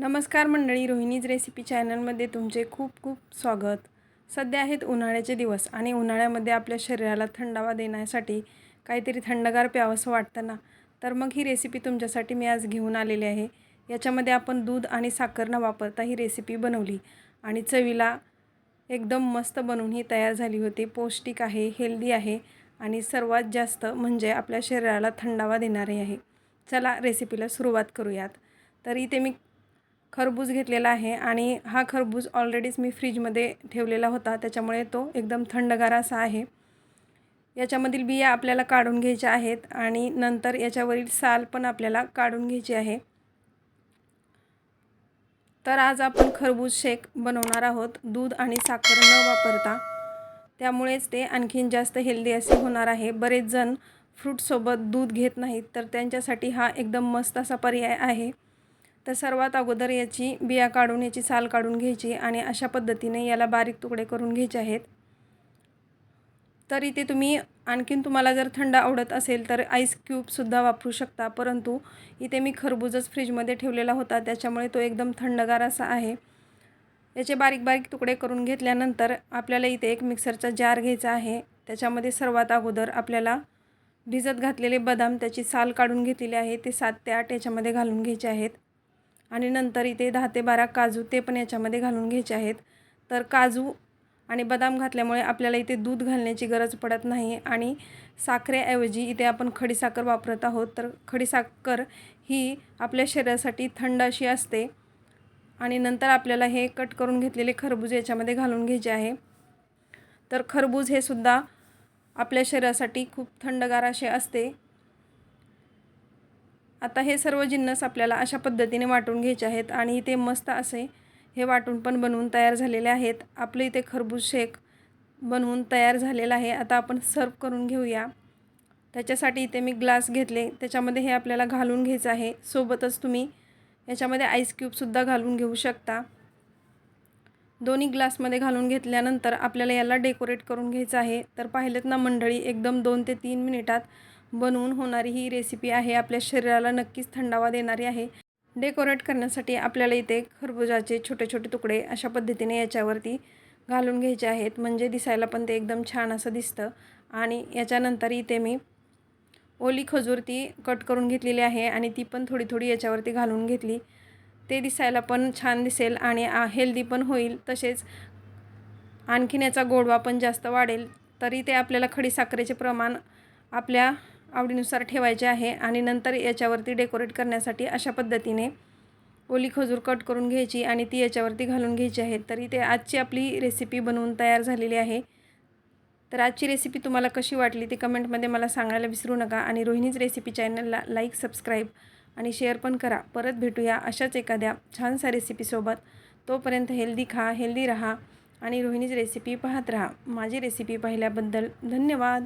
नमस्कार मंडळी रोहिणीज रेसिपी चॅनलमध्ये तुमचे खूप खूप स्वागत. सध्या आहेत उन्हाळ्याचे दिवस आणि उन्हाळ्यामध्ये आपल्या शरीराला थंडावा देण्यासाठी काहीतरी थंडगार प्यावंसं वाटतं ना? तर मग ही रेसिपी तुमच्यासाठी मी आज घेऊन आलेली आहे. याच्यामध्ये आपण दूध आणि साखर न वापरता ही रेसिपी बनवली आणि चवीला एकदम मस्त बनवून ही तयार झाली होती. पौष्टिक आहे हेल्दी आहे आणि सर्वात जास्त म्हणजे आपल्या शरीराला थंडावा देणारी आहे. चला रेसिपीला सुरुवात करूयात. तर इथे मी खरबूज घेतलेला आहे आणि हा खरबूज ऑलरेडीच मी फ्रीजमध्ये ठेवलेला होता. त्याच्यामुळे तो एकदम थंडगार असा आहे. याच्यामधील बिया आपल्याला काढून घ्यायच्या आहेत आणि नंतर याच्यावरील साल पण आपल्याला काढून घ्यायची आहे. तर आज आपण खरबूज शेक बनवणार आहोत. दूध आणि साखर न वापरता. त्यामुळेच ते आणखीन जास्त हेल्दी असे होणार आहे. बरेच जण फ्रूटसोबत दूध घेत नाहीत तर त्यांच्यासाठी हा एकदम मस्त असा पर्याय आहे. तर सर्वात अगोदर याची बिया काढून याची साल काढून घ्यायची आणि अशा पद्धतीने याला बारीक तुकडे करून घ्यायचे आहेत. तर इथे तुम्ही आणखीन तुम्हाला जर थंड आवडत असेल तर आईस क्यूबसुद्धा वापरू शकता. परंतु इथे मी खरबूजच फ्रीजमध्ये ठेवलेला होता त्याच्यामुळे तो एकदम थंडगार असा आहे. याचे बारीक बारीक तुकडे करून घेतल्यानंतर आपल्याला इथे एक मिक्सरचा जार घ्यायचा आहे. त्याच्यामध्ये सर्वात अगोदर आपल्याला भिजत घातलेले बदाम त्याची साल काढून घेतलेली आहे ते सात ते आठ याच्यामध्ये घालून घ्यायचे आहेत. आणि नंतर इथे दहा ते बारा काजू ते पण याच्यामध्ये घालून घ्यायचे आहेत. तर काजू आणि बदाम घातल्यामुळे आपल्याला इथे दूध घालण्याची गरज पडत नाही आणि साखरेऐवजी इथे आपण खडीसाखर वापरत आहोत. तर खडीसाखर ही आपल्या शरीरासाठी थंड अशी असते. आणि नंतर आपल्याला हे कट करून घेतलेले खरबूज याच्यामध्ये घालून घ्यायचे आहे. तर खरबूज हे सुद्धा आपल्या शरीरासाठी खूप थंडगार असे असते. आता हे सर्व जिन्नस आपल्याला अशा पद्धतीने वाटून घ्यायचे आहेत आणि इथे मस्त असे हे वाटून पण बनवून तयार झालेले आहेत. आपलं इथे खरबूज शेक बनवून तयार झालेला आहे. आता आपण सर्व करून घेऊया. त्याच्यासाठी इथे मी ग्लास घेतले. त्याच्यामध्ये हे आपल्याला घालून घ्यायचं आहे. सोबतच तुम्ही याच्यामध्ये आईस क्यूबसुद्धा घालून घेऊ शकता. दोन्ही ग्लासमध्ये घालून घेतल्यानंतर आपल्याला याला डेकोरेट करून घ्यायचं आहे. तर पाहिलेत ना मंडळी एकदम दोन ते तीन मिनिटात बनवून होणारी ही रेसिपी आहे. आपल्या शरीराला नक्कीच थंडावा देणारी आहे. डेकोरेट करण्यासाठी आपल्याला इथे खरबुजाचे छोटे छोटे तुकडे अशा पद्धतीने याच्यावरती घालून घ्यायचे आहेत. म्हणजे दिसायला पण ते एकदम छान असं दिसतं. आणि याच्यानंतर इथे मी ओली खजूर ती कट करून घेतलेली आहे आणि ती पण थोडी थोडी याच्यावरती घालून घेतली. ते दिसायला पण छान दिसेल आणि हेल्दी पण होईल. तसेच आणखीन याचा गोडवा पण जास्त वाढेल. तरी ते आपल्याला खडीसाखरेचे प्रमाण आपल्या आवडीनुसार ठेवायचे आहे आणि नंतर याच्यावरती डेकोरेट करण्यासाठी अशा पद्धतीने ओली खजूर कट करून घ्यायची आणि ती याच्यावरती घालून घ्यायची आहे. तरी ते आजची आपली रेसिपी बनवून तयार झालेली आहे. तर आजची रेसिपी तुम्हाला कशी वाटली ती कमेंटमध्ये मला सांगायला विसरू नका आणि रोहिणीच रेसिपी चॅनलला लाईक सबस्क्राईब आणि शेअर पण करा. परत भेटूया अशाच एखाद्या छानसा रेसिपीसोबत तोपर्यंत हेल्दी खा हेल्दी राहा आणि रोहिणीच रेसिपी पाहत राहा. माझी रेसिपी पाहिल्याबद्दल धन्यवाद.